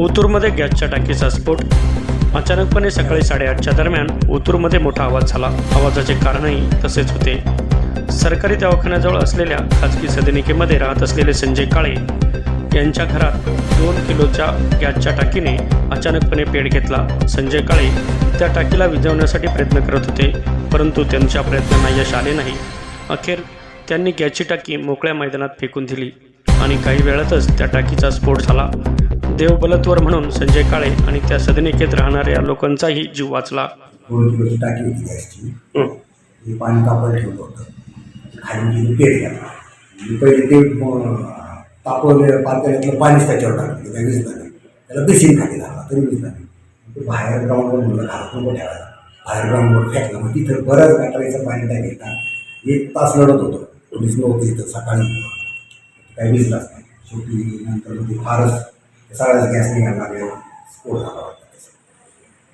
ओतूरमध्ये गॅसच्या टाकीचा स्फोट. अचानकपणे सकाळी साडेआठच्या दरम्यान ओतूरमध्ये मोठा आवाज झाला. आवाजाचे कारणही तसेच होते. सरकारी दवाखान्याजवळ असलेल्या खाजगी सदनिकेमध्ये राहत असलेले संजय काळे यांच्या घरात दोन किलोच्या गॅसच्या टाकीने अचानकपणे पेट घेतला. संजय काळे त्या टाकीला विझवण्यासाठी प्रयत्न करत होते परंतु त्यांच्या प्रयत्नांना यश आले नाही. अखेर त्यांनी गॅसची टाकी मोकळ्या मैदानात फेकून दिली आणि काही वेळातच त्या टाकीचा स्फोट झाला. देवबलत्वर म्हणून संजय काळे आणि त्या सदनिकेत राहणाऱ्या लोकांचाही जीव वाचला. दोन किलोची टाकी होती गॅसची हं. ते पाणी ठेवलं होतं. खाली तिने पेट घातला मी पहिले ते अं, तापवलेलं पातेल्यातलं पाणीच त्याच्यावर टाकलं. नाही त्याला बेसिन खाली घातला तरी विजला नाही ते बाहेर ग्राउंडवर म्हणलं घरात नको ठेवायला. बाहेर ग्राउंडवर फेकला. मग तिथं बरंच गटारीचं पाणी टाकायचा एक तास लढत होतं. पोलीस नव्हतं इथं सकाळी. काही विजलाच नाही. शेवटी नंतर मग ते फारच सगळ्याच गॅस निघायला लागले स्फोट झाला होता